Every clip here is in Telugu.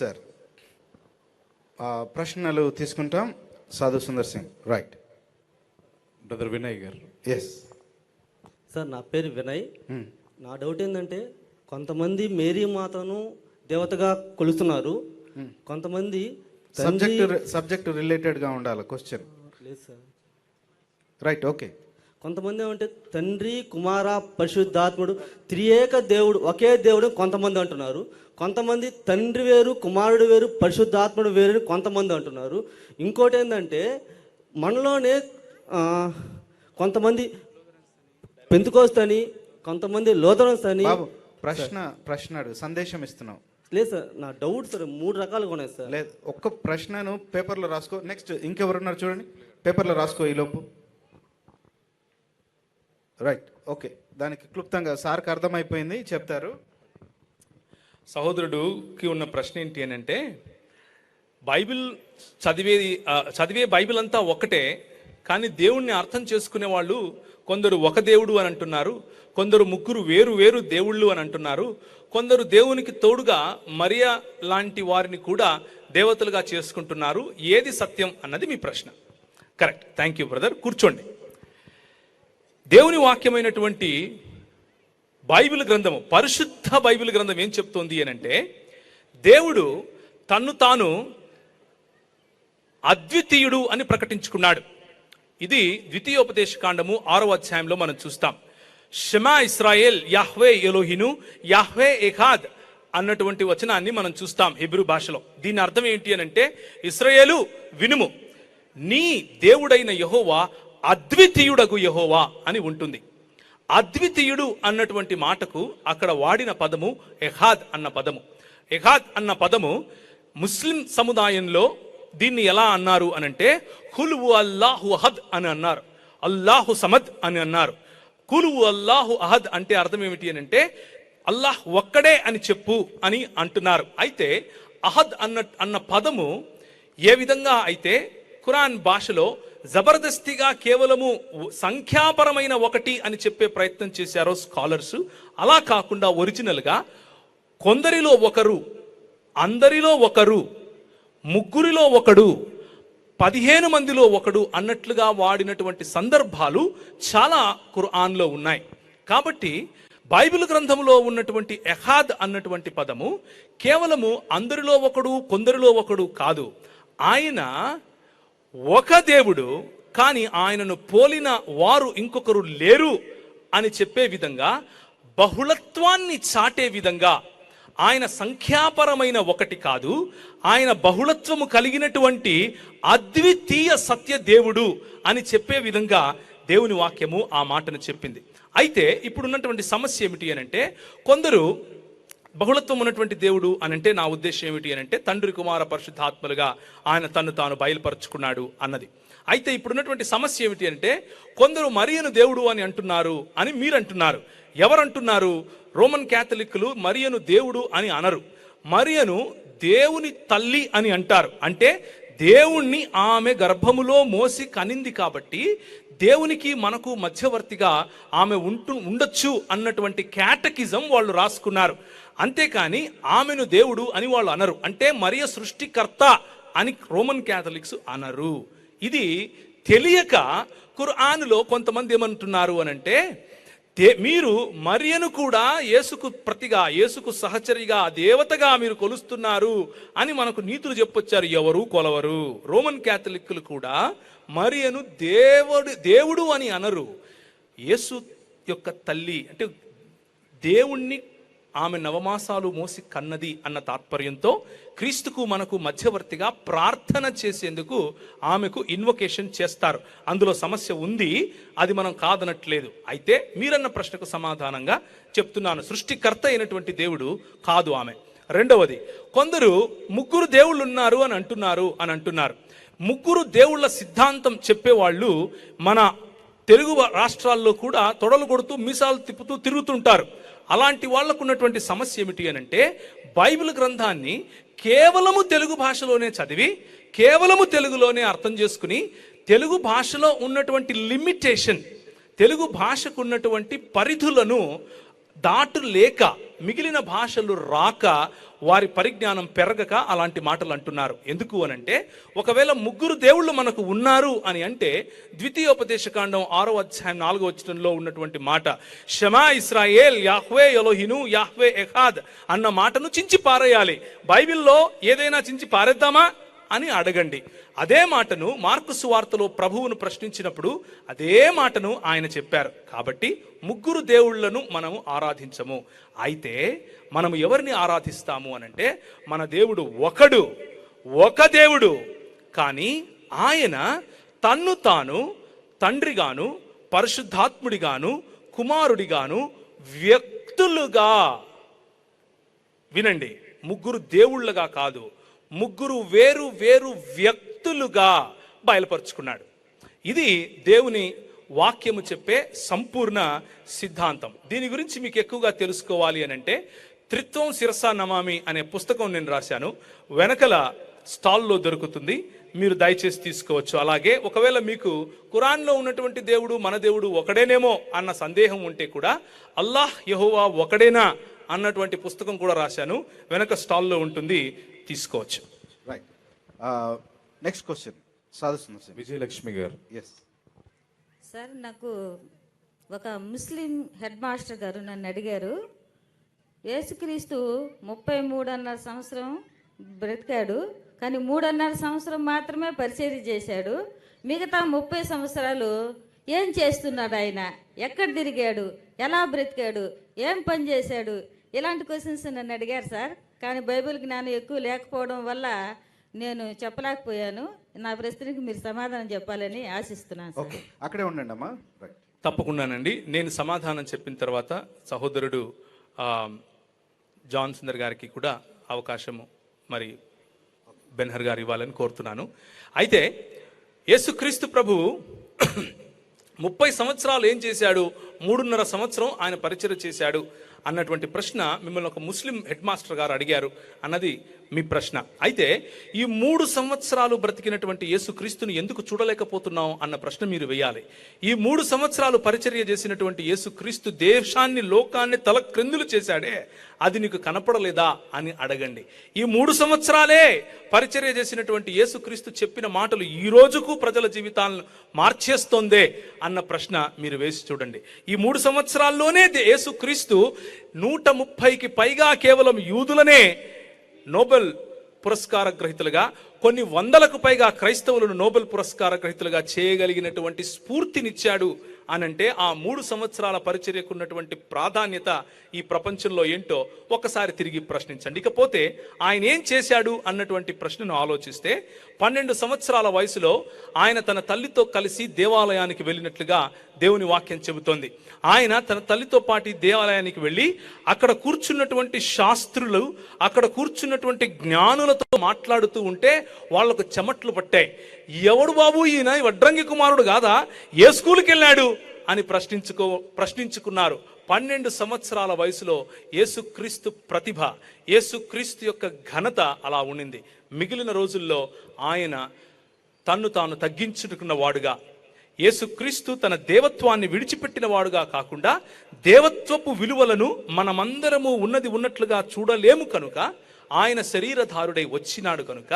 సార్. ఆ, ప్రశ్నలు తీసుకుంటాం. సాధు సుందర్ సింగ్ రైట్. బ్రదర్ వినయ్ గారు. ఎస్ సార్ నా పేరు వినయ్. నా డౌట్ ఏంటంటే కొంతమంది మేరీ మాతను దేవతగా కొలుస్తున్నారు. కొంతమంది తండ్రి సబ్జెక్ట్ సబ్జెక్ట్ రిలేటెడ్గా ఉండాలి క్వశ్చన్ లేదు సార్. రైట్ ఓకే కొంతమంది ఏమంటే తండ్రి కుమార పరిశుద్ధాత్ముడు త్రియేక దేవుడు ఒకే దేవుడు కొంతమంది అంటున్నారు. కొంతమంది తండ్రి వేరు కుమారుడు వేరు పరిశుద్ధాత్ముడు వేరు అని కొంతమంది అంటున్నారు. ఇంకోటి ఏంటంటే మనలోనే కొంతమంది పెంతుకోస్తని కొంతమంది లోదరన్స్ అని ప్రశ్న ప్రశ్న అడుగు సందేశం ఇస్తున్నావు. లేదు సార్ నా డౌట్ సార్ మూడు రకాలుగా ఉన్నాయి సార్. లేదు ఒక్క ప్రశ్నను పేపర్లో రాసుకో నెక్స్ట్ ఇంకెవరున్నారు చూడండి. పేపర్లో రాసుకో ఈలోపు రైట్ ఓకే. దానికి క్లుప్తంగా సార్కి అర్థమైపోయింది చెప్తారు. సహోదరుడుకి ఉన్న ప్రశ్న ఏంటి అని అంటే బైబిల్ చదివేది చదివే బైబిల్ అంతా ఒకటే కానీ దేవుణ్ణి అర్థం చేసుకునే వాళ్ళు కొందరు ఒక దేవుడు అని అంటున్నారు కొందరు ముగ్గురు వేరు వేరు దేవుళ్ళు అని అంటున్నారు కొందరు దేవునికి తోడుగా మరియా లాంటి వారిని కూడా దేవతలుగా చేసుకుంటున్నారు. ఏది సత్యం అన్నది మీ ప్రశ్న. కరెక్ట్. Thank you brother. కూర్చోండి. దేవుని వాక్యమైనటువంటి బైబిల్ గ్రంథము పరిశుద్ధ బైబిల్ గ్రంథం ఏం చెప్తోంది అని అంటే దేవుడు తన్ను తాను అద్వితీయుడు అని ప్రకటించుకున్నాడు. ఇది ద్వితీయోపదేశ కాండము ఆరో అధ్యాయంలో మనం చూస్తాం. షమా ఇస్రాయేల్ యాహ్వే ఎలోహిను యాహ్వే ఎఖాద్ అన్నటువంటి వచనాన్ని మనం చూస్తాం హెబ్రూ భాషలో. దీని అర్థం ఏంటి అని అంటే ఇస్రాయేలు వినుము నీ దేవుడైన యహోవా అద్వితీయుడగు యహోవా అని ఉంటుంది. అద్వితీయుడు అన్నటువంటి మాటకు అక్కడ వాడిన పదము ఎహాద్ అన్న పదము. ఎహాద్ అన్న పదము ముస్లిం సముదాయంలో దీన్ని ఎలా అన్నారు అనంటే హులువు అల్లాహు అహద్ అని అన్నారు. అల్లాహు సమద్ అని అన్నారు. కులువు అల్లాహు అహద్ అంటే అర్థం ఏమిటి అని అంటే అల్లాహ్ ఒక్కడే అని చెప్పు అని అంటున్నారు. అయితే అహద్ అన్న అన్న పదము ఏ విధంగా అయితే ఖురాన్ భాషలో జబర్దస్తిగా కేవలము సంఖ్యాపరమైన ఒకటి అని చెప్పే ప్రయత్నం చేశారో స్కాలర్స్. అలా కాకుండా ఒరిజినల్గా కొందరిలో ఒకరు అందరిలో ఒకరు ముగ్గురిలో ఒకడు పదిహేను మందిలో ఒకడు అన్నట్లుగా వాడినటువంటి సందర్భాలు చాలా ఖురాన్లో ఉన్నాయి. కాబట్టి బైబిల్ గ్రంథంలో ఉన్నటువంటి ఎహాద్ అన్నటువంటి పదము కేవలము అందరిలో ఒకడు కొందరిలో ఒకడు కాదు. ఆయన ఒక దేవుడు కానీ ఆయనను పోలిన వారు ఇంకొకరు లేరు అని చెప్పే విధంగా బహుళత్వాన్ని చాటే విధంగా ఆయన సంఖ్యాపరమైన ఒకటి కాదు ఆయన బహుళత్వము కలిగినటువంటి అద్వితీయ సత్య దేవుడు అని చెప్పే విధంగా దేవుని వాక్యము ఆ మాటను చెప్పింది. అయితే ఇప్పుడున్నటువంటి సమస్య ఏమిటి అని అంటే కొందరు బహుళత్వం ఉన్నటువంటి దేవుడు అని అంటే నా ఉద్దేశం ఏమిటి అని అంటే తండ్రి కుమార పరిశుద్ధాత్మలుగా ఆయన తను తాను బయలుపరుచుకున్నాడు అన్నది. అయితే ఇప్పుడున్నటువంటి సమస్య ఏమిటి అంటే కొందరు మరియను దేవుడు అని అంటున్నారు అని మీరు అంటున్నారు ఎవరు అంటున్నారు రోమన్ క్యాథలిక్లు మరియను దేవుడు అని అనరు. మరియను దేవుని తల్లి అని అంటారు. అంటే దేవుణ్ణి ఆమె గర్భములో మోసి కనింది కాబట్టి దేవునికి మనకు మధ్యవర్తిగా ఆమె ఉంటు ఉండొచ్చు అన్నటువంటి క్యాటకిజం వాళ్ళు రాసుకున్నారు. అంతేకాని ఆమెను దేవుడు అని వాళ్ళు అనరు. అంటే మరియ సృష్టికర్త అని రోమన్ క్యాథలిక్స్ అనరు. ఇది తెలియక ఖురాన్లో కొంతమంది ఏమంటున్నారు అని అంటే మీరు మరియను కూడా యేసుకు ప్రతిగా యేసుకు సహచరిగా దేవతగా మీరు కొలుస్తున్నారు అని మనకు నీతులు చెప్పొచ్చారు. ఎవరు? కొలవరు. రోమన్ క్యాథలిక్లు కూడా మరియను దేవుడు దేవుడు అని అనరు. యేసు యొక్క తల్లి అంటే దేవుణ్ణి ఆమె నవమాసాలు మోసి కన్నది అన్న తాత్పర్యంతో క్రీస్తుకు మనకు మధ్యవర్తిగా ప్రార్థన చేసేందుకు ఆమెకు ఇన్వొకేషన్ చేస్తారు. అందులో సమస్య ఉంది అది మనం కాదనట్లేదు. అయితే మీరన్న ప్రశ్నకు సమాధానంగా చెప్తున్నాను. సృష్టికర్త అయినటువంటి దేవుడు కాదు ఆమె. రెండవది కొందరు ముగ్గురు దేవుళ్ళు ఉన్నారు అని అంటున్నారు అని అంటున్నారు. ముగ్గురు దేవుళ్ళ సిద్ధాంతం చెప్పేవాళ్ళు మన తెలుగు రాష్ట్రాల్లో కూడా తొడలు కొడుతూ మీసాలు తిప్పుతూ తిరుగుతుంటారు. అలాంటి వాళ్ళకు ఉన్నటువంటి సమస్య ఏమిటి అని అంటే బైబిల్ గ్రంథాన్ని కేవలము తెలుగు భాషలోనే చదివి కేవలము తెలుగులోనే అర్థం చేసుకుని తెలుగు భాషలో ఉన్నటువంటి లిమిటేషన్ తెలుగు భాషకు ఉన్నటువంటి పరిధులను దాటు లేక మిగిలిన భాషలు రాక వారి పరిజ్ఞానం పెరగక అలాంటి మాటలు అంటున్నారు. ఎందుకు అనంటే ఒకవేళ ముగ్గురు దేవుళ్ళు మనకు ఉన్నారు అని అంటే ద్వితీయోపదేశకాండం ఆరో అధ్యాయం నాలుగో వచ్చినంలో ఉన్నటువంటి మాట షమా ఇస్రాయేల్ యాహ్వే యలోహిను యాహ్వే ఎహాద్ అన్న మాటను చించి పారేయాలి. బైబిల్లో ఏదైనా చించి పారేద్దామా? అని అడగండి. అదే మాటను మార్కు సువార్తలో ప్రభువును ప్రశ్నించినప్పుడు అదే మాటను ఆయన చెప్పారు. కాబట్టి ముగ్గురు దేవుళ్ళను మనము ఆరాధించము. అయితే మనం ఎవరిని ఆరాధిస్తాము అనంటే మన దేవుడు ఒకడు ఒక దేవుడు. కానీ ఆయన తన్ను తాను తండ్రిగాను పరిశుద్ధాత్ముడిగాను కుమారుడిగాను వ్యక్తులుగా వినండి. ముగ్గురు దేవుళ్ళగా కాదు ముగ్గురు వేరు వేరు వ్యక్తులుగా బయలుపరుచుకున్నాడు. ఇది దేవుని వాక్యము చెప్పే సంపూర్ణ సిద్ధాంతం. దీని గురించి మీకు ఎక్కువగా తెలుసుకోవాలి అని అంటే త్రిత్వం శిరసా నమామి అనే పుస్తకం నేను రాశాను. వెనకల స్టాల్లో దొరుకుతుంది. మీరు దయచేసి తీసుకోవచ్చు. అలాగే ఒకవేళ మీకు ఖురాన్లో ఉన్నటువంటి దేవుడు మన దేవుడు ఒకడేనేమో అన్న సందేహం ఉంటే కూడా అల్లాహ్ యహోవా ఒకడేనా అన్నటువంటి పుస్తకం కూడా రాశాను. వెనక స్టాల్లో ఉంటుంది. తీసుకోవచ్చు. రైట్ నెక్స్ట్ క్వశ్చన్ సాధు సుందర్ సింగ్ విజయలక్ష్మి గారు. ఎస్ సార్ నాకు ఒక ముస్లిం హెడ్ మాస్టర్ గారు నన్ను అడిగారు. యేసుక్రీస్తు ముప్పై మూడున్నర సంవత్సరం బ్రతికాడు కానీ మూడున్నర సంవత్సరం మాత్రమే పరిచర్య చేశాడు. మిగతా ముప్పై సంవత్సరాలు ఏం చేస్తున్నాడు ఆయన? ఎక్కడ తిరిగాడు? ఎలా బ్రతికాడు? ఏం పని చేశాడు? ఇలాంటి క్వశ్చన్స్ నన్ను అడిగారు సార్. కానీ బైబిల్ జ్ఞానం ఎక్కువ లేకపోవడం వల్ల నేను చెప్పలేకపోయాను. నా ప్రశ్నకి మీరు సమాధానం చెప్పాలని ఆశిస్తున్నాను ఓకే. అక్కడే ఉండండి అమ్మా. తప్పకుండానండి. నేను సమాధానం చెప్పిన తర్వాత సహోదరుడు ఆ, జాన్ సుందర్ గారికి కూడా అవకాశము మరి బెన్హర్ గారు ఇవ్వాలని కోరుతున్నాను. అయితే యేసుక్రీస్తు ప్రభువు ముప్పై సంవత్సరాలు ఏం చేశాడు? మూడున్నర సంవత్సరం ఆయన పరిచయం చేశాడు. అన్నటువంటి ప్రశ్న మిమ్మల్ని ఒక ముస్లిం హెడ్ మాస్టర్ గారు అడిగారు అన్నది మీ ప్రశ్న. అయితే ఈ మూడు సంవత్సరాలు బ్రతికినటువంటి యేసుక్రీస్తుని ఎందుకు చూడలేకపోతున్నాం అన్న ప్రశ్న మీరు వేయాలి. ఈ మూడు సంవత్సరాలు పరిచర్య చేసినటువంటి యేసుక్రీస్తు దేశాన్ని లోకాన్ని తల క్రిందులు చేశాడే. అది నీకు కనపడలేదా అని అడగండి. ఈ మూడు సంవత్సరాలే పరిచర్య చేసినటువంటి యేసుక్రీస్తు చెప్పిన మాటలు ఈ రోజుకు ప్రజల జీవితాలను మార్చేస్తోందే అన్న ప్రశ్న మీరు వేసి చూడండి. ఈ మూడు సంవత్సరాల్లోనే యేసుక్రీస్తు నూట ముప్పైకి పైగా కేవలం యూదులనే నోబెల్ పురస్కార గ్రహీతలుగా కొన్ని వందలకు పైగా క్రైస్తవులను నోబెల్ పురస్కార గ్రహీతలుగా చేయగలిగినటువంటి స్ఫూర్తినిచ్చాడు అనంటే ఆ మూడు సంవత్సరాల పరిచర్యకు ఉన్నటువంటి ప్రాధాన్యత ఈ ప్రపంచంలో ఏంటో ఒకసారి తిరిగి ప్రశ్నించండి. ఇకపోతే ఆయన ఏం చేశాడు అన్నటువంటి ప్రశ్నను ఆలోచిస్తే పన్నెండు సంవత్సరాల వయసులో ఆయన తన తల్లితో కలిసి దేవాలయానికి వెళ్ళినట్లుగా దేవుని వాక్యం చెబుతోంది. ఆయన తన తల్లితో పాటు దేవాలయానికి వెళ్ళి అక్కడ కూర్చున్నటువంటి శాస్త్రులు అక్కడ కూర్చున్నటువంటి జ్ఞానులతో మాట్లాడుతూ ఉంటే వాళ్ళకు చెమట్లు పట్టాయి. ఎవడు బాబు ఈయన? వడ్రంగి కుమారుడు కాదా? ఏ స్కూల్కి వెళ్ళాడు? అని ప్రశ్నించుకో ప్రశ్నించుకున్నారు. పన్నెండు సంవత్సరాల వయసులో యేసుక్రీస్తు ప్రతిభ యేసుక్రీస్తు యొక్క ఘనత అలా ఉండింది. మిగిలిన రోజుల్లో ఆయన తన్ను తాను తగ్గించుకున్న వాడుగా యేసుక్రీస్తు తన దేవత్వాన్ని విడిచిపెట్టినవాడుగా కాకుండా దేవత్వపు విలువలను మనమందరము ఉన్నది ఉన్నట్లుగా చూడలేము కనుక ఆయన శరీరధారుడై వచ్చినాడు కనుక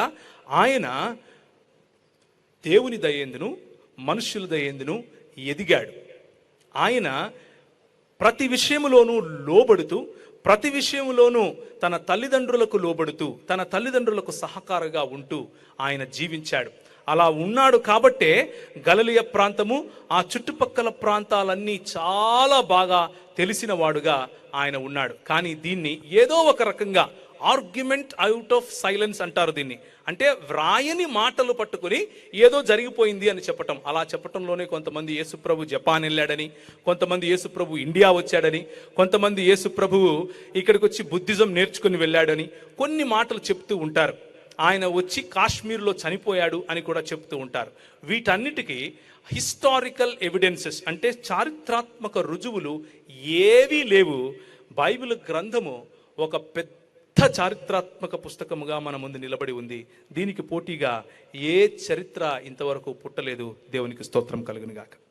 ఆయన దేవుని దయేందును మనుష్యుల దయేందును ఎదిగాడు. ఆయన ప్రతి విషయంలోనూ లోబడుతూ ప్రతి విషయంలోనూ తన తల్లిదండ్రులకు లోబడుతూ తన తల్లిదండ్రులకు సహకారంగా ఉంటూ ఆయన జీవించాడు. అలా ఉన్నాడు కాబట్టే గలలియ ప్రాంతము ఆ చుట్టుపక్కల ప్రాంతాలన్నీ చాలా బాగా తెలిసినవాడుగా ఆయన ఉన్నాడు. కానీ దీన్ని ఏదో ఒక రకంగా ఆర్గ్యుమెంట్ అవుట్ ఆఫ్ సైలెన్స్ అంటారు దీన్ని. అంటే వ్రాయని మాటలు పట్టుకుని ఏదో జరిగిపోయింది అని చెప్పటం. అలా చెప్పటంలోనే కొంతమంది యేసుప్రభు జపాన్ వెళ్ళాడని కొంతమంది యేసుప్రభు ఇండియా వచ్చాడని కొంతమంది యేసుప్రభువు ఇక్కడికి వచ్చి బుద్ధిజం నేర్చుకుని వెళ్ళాడని కొన్ని మాటలు చెప్తూ ఉంటారు. ఆయన వచ్చి కాశ్మీర్లో చనిపోయాడు అని కూడా చెప్తూ ఉంటారు. వీటన్నిటికీ హిస్టారికల్ ఎవిడెన్సెస్ అంటే చారిత్రాత్మక రుజువులు ఏవీ లేవు. బైబిల్ గ్రంథము ఒక పెద్ద చారిత్రాత్మక పుస్తకముగా మన ముందు నిలబడి ఉంది. దీనికి పోటీగా ఏ చరిత్ర ఇంతవరకు పుట్టలేదు. దేవునికి స్తోత్రం కలుగునుగాక.